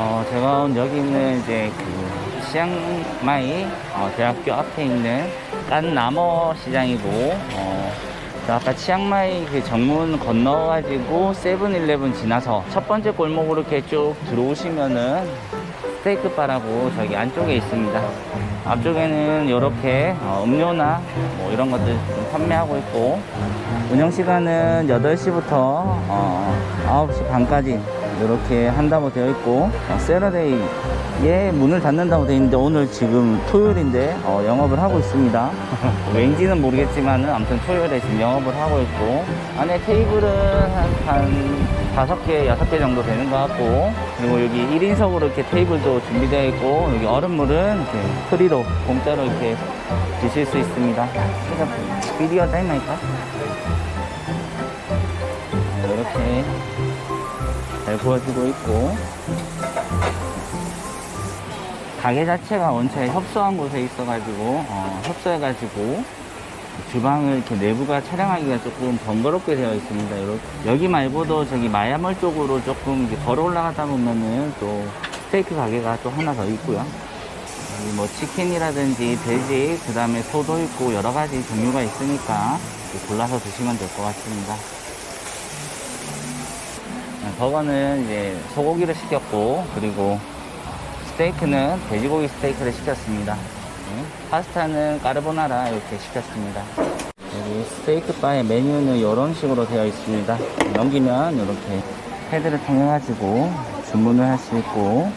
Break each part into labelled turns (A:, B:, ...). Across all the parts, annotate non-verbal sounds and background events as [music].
A: 어, 제가 온 여기 있는 이제 그 치앙마이 어, 대학교 앞에 있는 깐나머 시장이고 어, 저 아까 치앙마이 그 정문 건너가지고 세븐일레븐 지나서 첫 번째 골목으로 이렇게 쭉 들어오시면은 스테이크 바라고 저기 안쪽에 있습니다. 앞쪽에는 이렇게 어, 음료나 뭐 이런 것들 좀 판매하고 있고 운영 시간은 8시부터 어, 9시 반까지 이렇게 한다고 되어 있고 어, 세러데이에 문을 닫는다고 되어 있는데 오늘 지금 토요일인데 어, 영업을 하고 있습니다. [laughs] 왠지는 모르겠지만 은 아무튼 토요일에 지금 영업을 하고 있고 안에 테이블은 한, 한 다섯 개, 여섯 개 정도 되는 것 같고 그리고 여기 1인석으로 이렇게 테이블도 준비되어 있고 여기 얼음물은 이렇게 프리로 공짜로 이렇게 드실 수 있습니다. 비디오 타임마이까 이렇게 잘 구워지고 있고 가게 자체가 원체 협소한 곳에 있어가지고 어, 협소해가지고 주방을 이렇게 내부가 촬영하기가 조금 번거롭게 되어 있습니다. 여기 말고도 저기 마야몰 쪽으로 조금 걸어 올라가다 보면은 또 스테이크 가게가 또 하나 더 있고요. 여기 뭐 치킨이라든지 돼지, 그 다음에 소도 있고 여러 가지 종류가 있으니까 골라서 드시면 될 것 같습니다. 네, 버거는 이제 소고기를 시켰고 그리고 스테이크는 돼지고기 스테이크를 시켰습니다. 네, 파스타는 까르보나라 이렇게 시켰습니다. 여기 스테이크 바의 메뉴는 이런 식으로 되어 있습니다. 넘기면 이렇게 패드를 통해 가지고 주문을 할 수 있고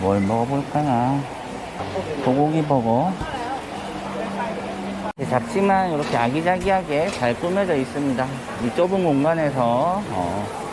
A: 뭘 먹어볼까나 소고기 버거 작지만 이렇게 아기자기하게 잘 꾸며져 있습니다. 이 좁은 공간에서 어,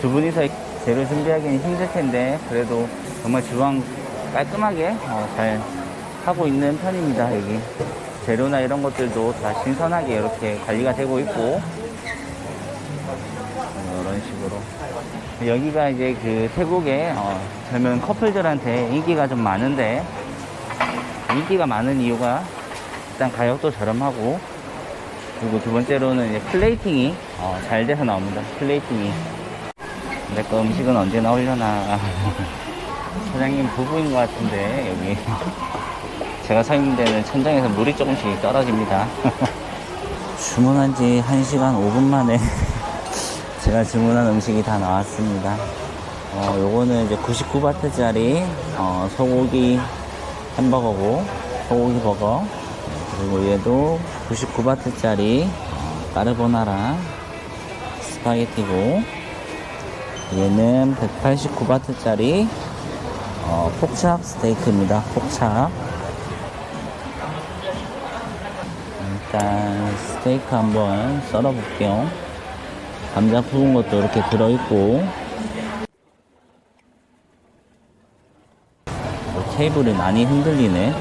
A: 두 분이서 재료 준비하기는 힘들 텐데 그래도 정말 주방 깔끔하게 어, 잘 하고 있는 편입니다. 여기 재료나 이런 것들도 다 신선하게 이렇게 관리가 되고 있고 어, 이런 식으로 여기가 이제 그 태국의 어, 젊은 커플들한테 인기가 좀 많은데 인기가 많은 이유가 일단 가격도 저렴하고 그리고 두 번째로는 이제 플레이팅이 어, 잘 돼서 나옵니다. 플레이팅이 내거 음식은 언제 나오려나 [laughs] 사장님 부부인 것 같은데 여기 [laughs] 제가 서 있는 데는 천장에서 물이 조금씩 떨어집니다. [laughs] 주문한 지 1시간 5분 만에 제가 주문한 음식이 다 나왔습니다. 어, 요거는 이제 99바트짜리 어, 소고기 햄버거고 소고기 버거 그리고 얘도 99바트짜리 어, 까르보나라 스파게티고 얘는 189바트짜리 어, 폭찹 스테이크입니다. 폭찹 일단 스테이크 한번 썰어 볼게요. 감자 푸은 것도 이렇게 들어있고 어, 테이블이 많이 흔들리네.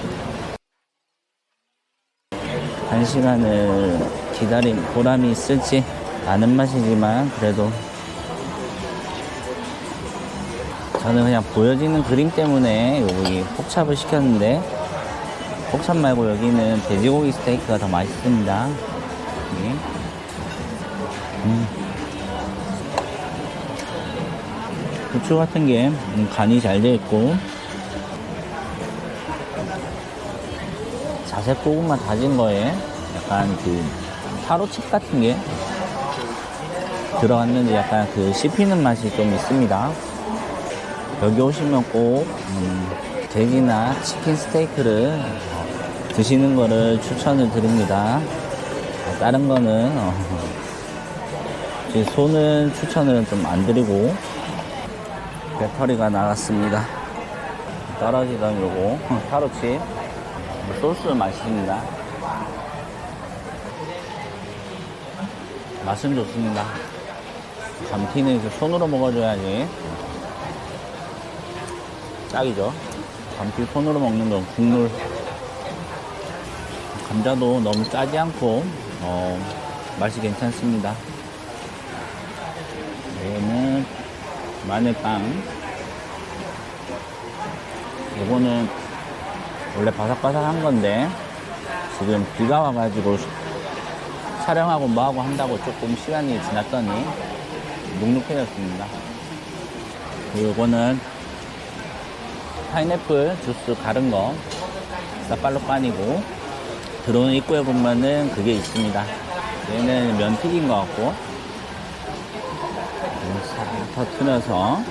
A: 한 시간을 기다린 보람이 있을지 아는 맛이지만 그래도 저는 그냥 보여지는 그림 때문에 여기 폭찹을 시켰는데 폭찹 말고 여기는 돼지고기 스테이크가 더 맛있습니다. 네. 음. 고추 같은 게 음, 간이 잘 되어 있고 자색 고구마 다진 거에 약간 그 타로칩 같은 게 들어갔는데 약간 그 씹히는 맛이 좀 있습니다. 여기 오시면 꼭 음, 돼지나 치킨 스테이크를 어, 드시는 거를 추천을 드립니다. 어, 다른 거는 어, 제 소는 추천을 좀 안 드리고 배터리가 나갔습니다. 떨어지던 요거 타로칩 소스 맛있습니다. 맛은 좋습니다. 감튀는 이제 손으로 먹어줘야지 짝이죠. 감튀 손으로 먹는 건 국물. 감자도 너무 짜지 않고 어, 맛이 괜찮습니다. 얘는 마늘빵. 이거는 원래 바삭바삭한 건데 지금 비가 와가지고 촬영하고 뭐하고 한다고 조금 시간이 지났더니 눅눅해졌습니다. 요거는 파인애플 주스 가른 거 사빨로 빤이고 들어오는 입구에 보면은 그게 있습니다. 얘는 면 튀긴 거 같고 싹 터트려서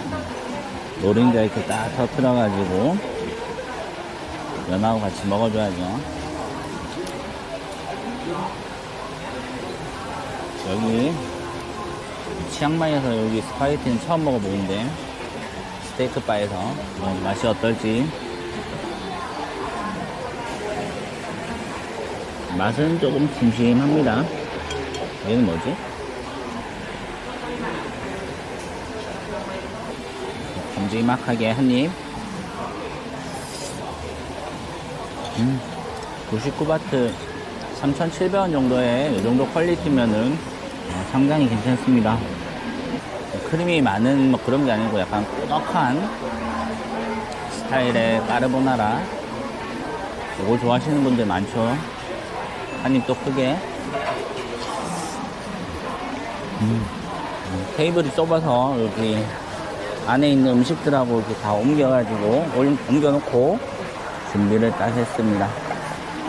A: 노른자 이렇게 딱 터트려 가지고 면하고 같이 먹어줘야죠. 여기 치앙마이에서 여기 스파게티는 처음 먹어보는데 스테이크 바에서 뭐 맛이 어떨지 맛은 조금 심심합니다. 얘는 뭐지? 큼지막하게 한 입. 음, 99바트 3,700원 정도의 이 정도 퀄리티면은 어, 상당히 괜찮습니다. 크림이 많은 뭐 그런 게 아니고 약간 꾸덕한 스타일의 까르보나라. 이거 좋아하시는 분들 많죠. 한 입 또 크게. 음, 음, 테이블이 좁아서 여기 안에 있는 음식들하고 이렇게 다 옮겨가지고 올- 옮겨놓고 준비를 딱 했습니다.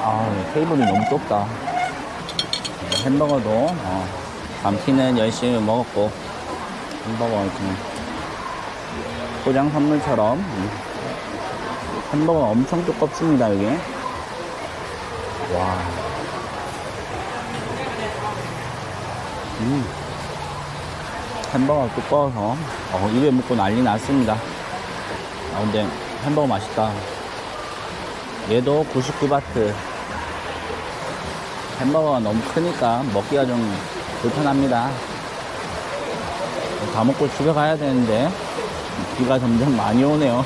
A: 아, 테이블이 너무 좁다. 햄버거도 어, 밤티는 열심히 먹었고 햄버거 이렇게 포장 선물처럼 음, 햄버거 엄청 두껍습니다 여기. 와. 음. 햄버거가 두꺼워서 어, 입에 묻고 난리 났습니다. 아 근데 햄버거 맛있다. 얘도 99바트. 햄버거가 너무 크니까 먹기가 좀 불편합니다. 다 먹고 집에 가야 되는데 비가 점점 많이 오네요.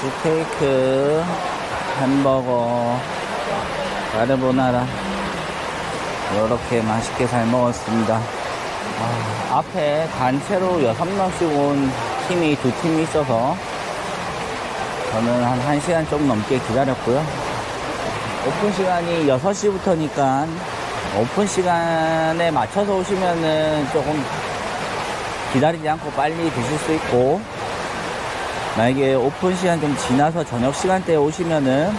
A: 스테이크, 햄버거, 까르보나라 이렇게 맛있게 잘 먹었습니다. 아, 앞에 단체로 6명씩 온 팀이 두 팀이 있어서 저는 한 1시간 좀 넘게 기다렸고요. 오픈 시간이 6시부터니까 오픈 시간에 맞춰서 오시면은 조금 기다리지 않고 빨리 드실 수 있고 만약에 오픈 시간 좀 지나서 저녁 시간대에 오시면은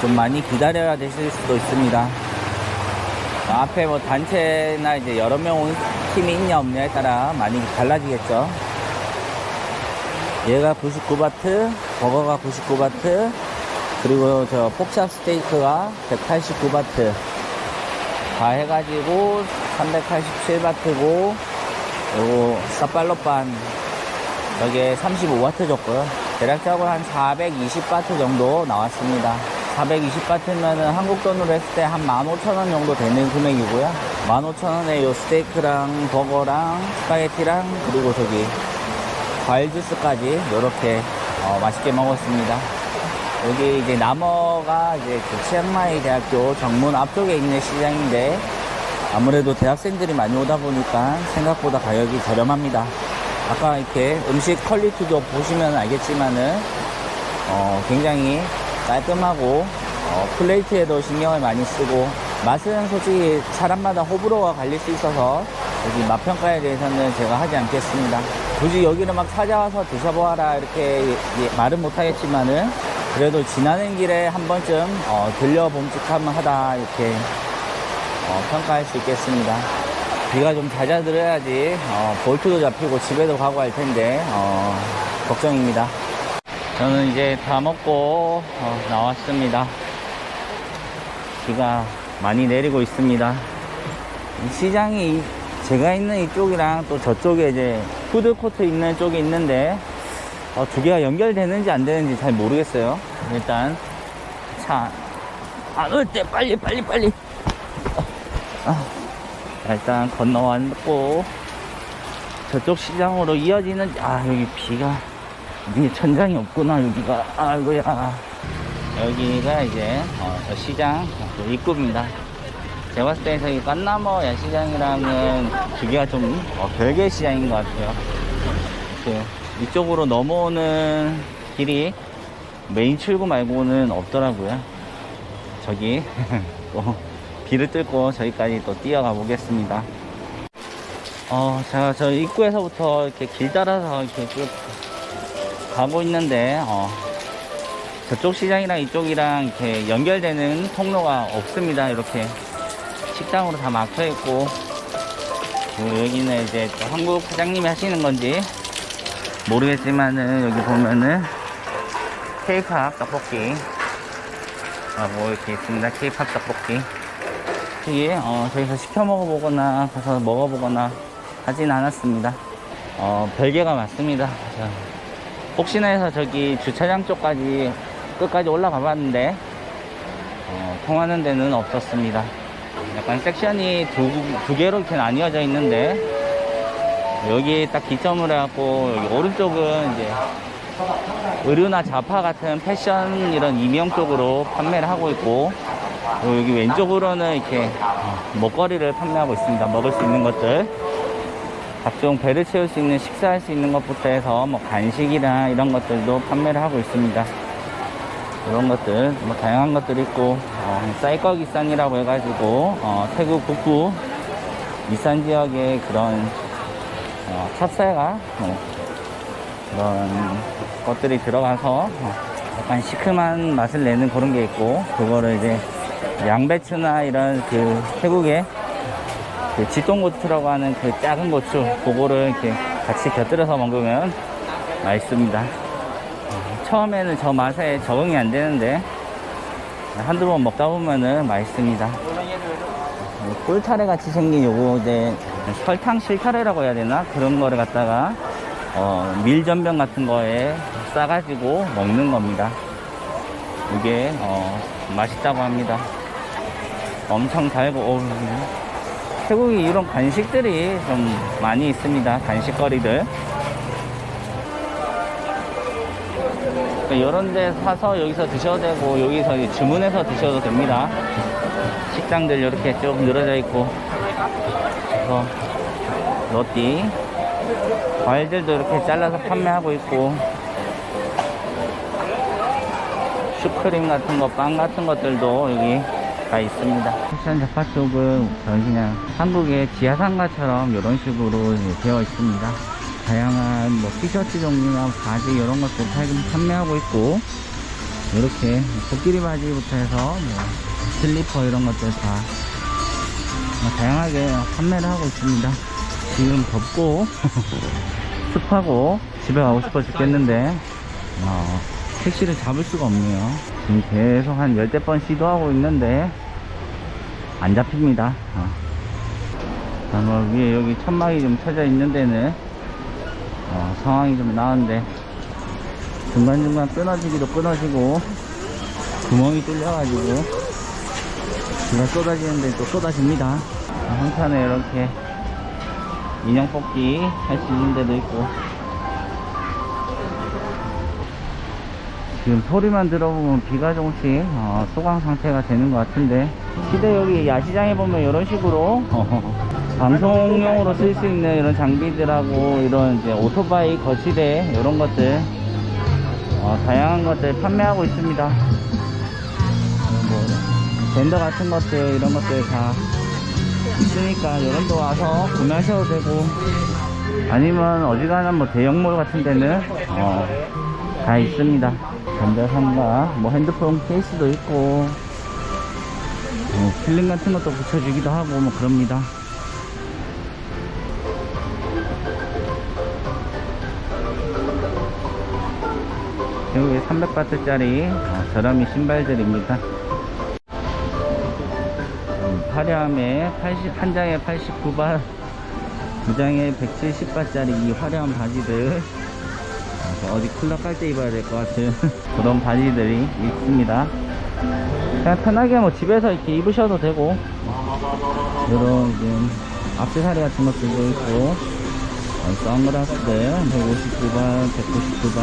A: 좀 많이 기다려야 되실 수도 있습니다. 앞에 뭐 단체나 이제 여러 명 온 팀이 있냐 없냐에 따라 많이 달라지겠죠. 얘가 99바트, 버거가 99바트, 그리고 저 폭샵 스테이크가 189바트. 다 해가지고 387바트고, 요거 사팔로판 여기에 35와트 줬고요. 대략적으로 한 420바트 정도 나왔습니다. 420바트면은 한국 돈으로 했을 때 한 15,000원 정도 되는 금액이고요. 15,000원에 요 스테이크랑 버거랑 스파게티랑 그리고 저기 과일 주스까지 이렇게 어, 맛있게 먹었습니다. 여기 이제 남어가 이제 그 치앙마이 대학교 정문 앞쪽에 있는 시장인데 아무래도 대학생들이 많이 오다 보니까 생각보다 가격이 저렴합니다. 아까 이렇게 음식 퀄리티도 보시면 알겠지만은 어, 굉장히 깔끔하고 어, 플레이트에도 신경을 많이 쓰고 맛은 솔직히 사람마다 호불호가 갈릴 수 있어서 여기 맛 평가에 대해서는 제가 하지 않겠습니다. 굳이 여기를 막 찾아와서 드셔보아라 이렇게 예- 말은 못하겠지만은 그래도 지나는 길에 한 번쯤 어, 들려봄직하다 이렇게 어, 평가할 수 있겠습니다. 비가 좀 잦아들어야지 어, 볼트도 잡히고 집에도 가고 할 텐데 어, 걱정입니다. 저는 이제 다 먹고 어, 나왔습니다. 비가 많이 내리고 있습니다. 이 시장이 이- 제가 있는 이쪽이랑 또 저쪽에 이제 푸드코트 있는 쪽이 있는데 어, 두 개가 연결되는지 안 되는지 잘 모르겠어요. 일단 차 안 올 때 빨리 빨리 빨리. 어, 아, 일단 건너왔고 저쪽 시장으로 이어지는 아 여기 비가 이게 천장이 없구나 여기가. 아이고야. 여기가 이제 어, 저 시장 그 입구입니다. 제가 봤을 때 저기 깐나머 야시장이랑은 두 개가 좀 어, 별개의 시장인 것 같아요. 이렇게 이쪽으로 넘어오는 길이 메인 출구 말고는 없더라고요 저기 [laughs] 또 비를 뚫고 저기까지 또 뛰어가 보겠습니다. 어, 제가 저 입구에서부터 이렇게 길 따라서 이렇게 쭉 가고 있는데, 어, 저쪽 시장이랑 이쪽이랑 이렇게 연결되는 통로가 없습니다. 이렇게 식당으로 다 막혀 있고, 그리고 여기는 이제 또 한국 사장님이 하시는 건지 모르겠지만은 여기 보면은 케이팝 떡볶이 라고 이렇게 있습니다. 케이팝 떡볶이. 이게 어, 저기서 시켜 먹어보거나 가서 먹어보거나 하진 않았습니다. 어, 별개가 많습니다. 자, 혹시나 해서 저기 주차장 쪽까지 끝까지 올라가 봤는데 어, 통하는 데는 없었습니다. 약간 섹션이 두, 두 개로 이렇게 나뉘어져 있는데 여기 딱 기점을 해갖고 여기 오른쪽은 이제 의류나 자파 같은 패션 이런 임용 쪽으로 판매를 하고 있고 그리고 여기 왼쪽으로는 이렇게 어, 먹거리를 판매하고 있습니다. 먹을 수 있는 것들 각종 배를 채울 수 있는 식사할 수 있는 것부터 해서 뭐 간식이나 이런 것들도 판매를 하고 있습니다. 이런 것들 뭐 다양한 것들이 있고 어, 쌀거 기산이라고 해가지고 어, 태국 북부 이산 지역의 그런 어, 찹쌀과 뭐 그런 것들이 들어가서 어, 약간 시큼한 맛을 내는 그런 게 있고 그거를 이제 양배추나 이런 그 태국의 그 지똥고추라고 하는 그 작은 고추 그거를 이렇게 같이 곁들여서 먹으면 맛있습니다. 어, 처음에는 저 맛에 적응이 안 되는데 한두 번 먹다 보면은 맛있습니다. 어, 꿀타래 같이 생긴 요거 이제 설탕 실타래라고 해야 되나 그런 거를 갖다가 어, 밀전병 같은 거에 싸가지고 먹는 겁니다. 이게 어, 맛있다고 합니다. 엄청 달고 어우, 태국이 이런 간식들이 좀 많이 있습니다. 간식거리들. 이런 데 사서 여기서 드셔도 되고 여기서 주문해서 드셔도 됩니다. 식당들 이렇게 쭉 늘어져 있고 그래서 로띠 과일들도 이렇게 잘라서 판매하고 있고 슈크림 같은 거, 빵 같은 것들도 여기 다 있습니다. 패션 잡화 쪽은 저는 그냥 한국의 지하상가처럼 이런 식으로 되어 있습니다. 다양한 뭐 티셔츠 종류나 바지 이런 것들 팔- 판매하고 있고 이렇게 코끼리 바지부터 해서 뭐 슬리퍼 이런 것들 다뭐 다양하게 판매를 하고 있습니다. 지금 덥고 [laughs] 습하고 집에 가고 싶어 죽겠는데 어, 택시를 잡을 수가 없네요. 지금 계속 한 열대 번 시도하고 있는데 안 잡힙니다. 어. 아마 위에 여기 천막이 좀 쳐져 있는 데는 어, 상황이 좀 나은데 중간중간 끊어지기도 끊어지고 구멍이 뚫려가지고 비가 쏟아지는데 또 쏟아집니다. 한 칸에 이렇게 인형 뽑기 할 수 있는 데도 있고. 지금 소리만 들어보면 비가 조금씩 어, 소강 상태가 되는 것 같은데. 시대 여기 야시장에 보면 이런 식으로 어, [laughs] 방송용으로 쓸 수 있는 이런 장비들하고 이런 이제 오토바이 거치대 이런 것들 어, 다양한 것들 판매하고 있습니다. 뭐 밴더 같은 것들 이런 것들 다 있으니까 데 와서 구매하셔도 되고 아니면 어지간한 뭐 대형몰 같은 데는 어, 다 있습니다. 전자상가 뭐 핸드폰 케이스도 있고 뭐 필름 같은 것도 붙여주기도 하고 뭐 그럽니다. 여기 300바트짜리 어, 저렴이 신발들입니다. 음, 화려함에 80, 한 장에 89바, 두 장에 170바짜리 이 화려한 바지들. 아, 어디 클럽 갈 때 입어야 될 것 같은 [laughs] 그런 바지들이 있습니다. 그냥 편하게 뭐 집에서 이렇게 입으셔도 되고, 이런 이제 앞세사리 같은 것들도 있고, 어, 선글라스들 159바, 199바.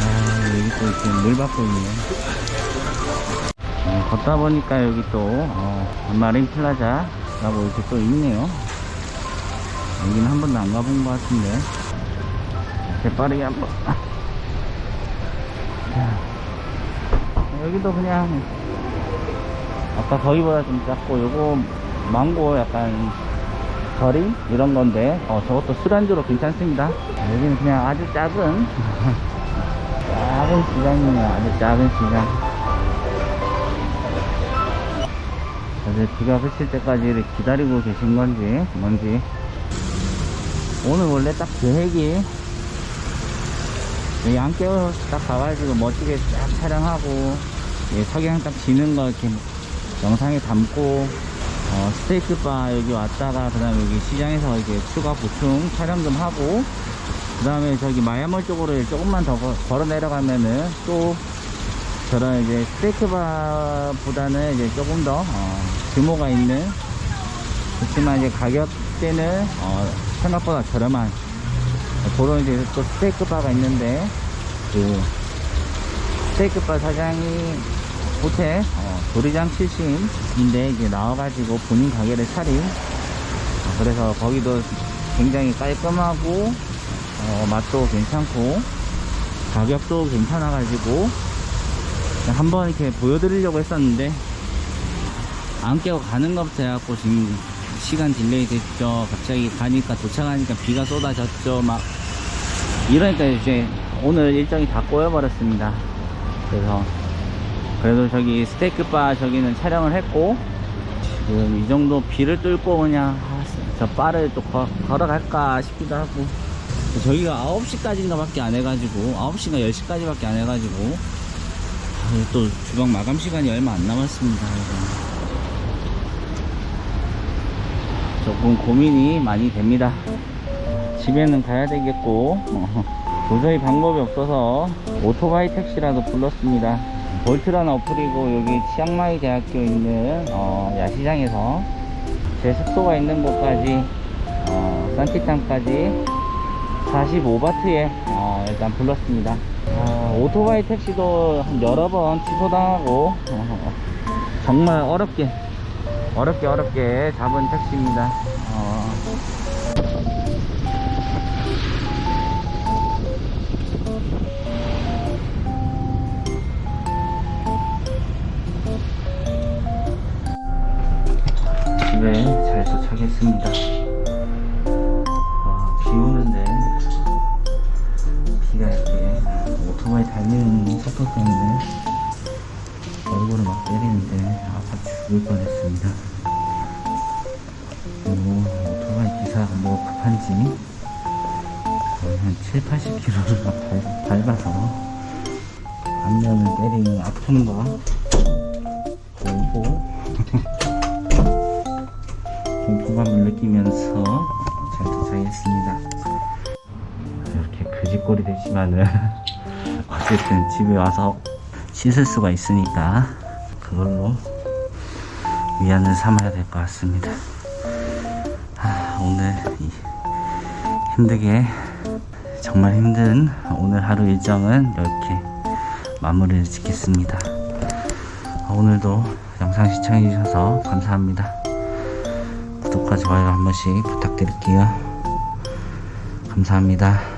A: 아, 여기 또 이렇게 물 받고 있네요. 어, 걷다 보니까 여기 또 어, 마린 플라자라고 이렇게 또 있네요. 여기는 한 번도 안 가본 것 같은데. 이렇게 빠르게 한번. [laughs] 자, 여기도 그냥 아까 거기보다 좀 작고 요거 망고 약간 거리 이런 건데 어 저것도 술안주로 괜찮습니다. 여기는 그냥 아주 작은 [laughs] 작은 시장이네요. 아주 작은 시장 다들 비가 그칠 때까지 기다리고 계신 건지 뭔지. 오늘 원래 딱 계획이 안깨워 딱 가가지고 멋지게 쫙 촬영하고 예, 석양 딱 지는 거 이렇게 영상에 담고 어, 스테이크 바 여기 왔다가 그 다음에 여기 시장에서 이렇게 추가 보충 촬영 좀 하고 그 다음에 저기 마야몰 쪽으로 조금만 더 거- 걸어 내려가면은 또 저런 이제 스테이크 바보다는 이제 조금 더 어, 규모가 있는 그렇지만 이제 가격대는 어, 생각보다 저렴한 그런 이제 또 스테이크 바가 있는데 그 스테이크 바 사장이 호텔 어, 도리장 출신인데 이제 나와가지고 본인 가게를 차린 어, 그래서 거기도 굉장히 깔끔하고 어, 맛도 괜찮고 가격도 괜찮아가지고 한번 이렇게 보여드리려고 했었는데 안 깨고 가는 것부터 해갖고 지금 시간 딜레이 됐죠. 갑자기 가니까 도착하니까 비가 쏟아졌죠. 막 이러니까 이제 오늘 일정이 다 꼬여버렸습니다. 그래서 그래도 저기 스테이크 바 저기는 촬영을 했고 지금 이 정도 비를 뚫고 그냥 아, 저 바를 또 거- 걸어갈까 싶기도 하고. 저희가 9시까지인가 밖에 안 해가지고 9시인가 10시까지 밖에 안 해가지고 아, 또 주방 마감 시간이 얼마 안 남았습니다. 조금 고민이 많이 됩니다. 집에는 가야 되겠고 어, [laughs] 도저히 방법이 없어서 오토바이 택시라도 불렀습니다. 볼트라는 어플이고 여기 치앙마이 대학교 있는 어, 야시장에서 제 숙소가 있는 곳까지 어, 산티탕까지 45바트에 어, 일단 불렀습니다 어, 오토바이 택시도 한 여러 번 취소당하고 어, 정말 어렵게 어렵게 어렵게 잡은 택시입니다. 어, 집에 잘 도착했습니다 달리는 속도 때문에 얼굴을 막 때리는데 아파 죽을 뻔했습니다. 그리고 오토바이 기사가 뭐 급한지 거의 한 7, 80km를 막 밟, 밟아서 앞면을 때리는 아픔과 공포 [laughs] 공포감을 느끼면서 잘 도착했습니다. 이렇게 그짓골이 되지만은 [laughs] 어쨌든 집에 와서 씻을 수가 있으니까 그걸로 위안을 삼아야 될 것 같습니다. 아, 오늘 이 힘들게 정말 힘든 오늘 하루 일정은 이렇게 마무리를 짓겠습니다. 아, 오늘도 영상 시청해 주셔서 감사합니다. 구독과 좋아요 한 번씩 부탁드릴게요. 감사합니다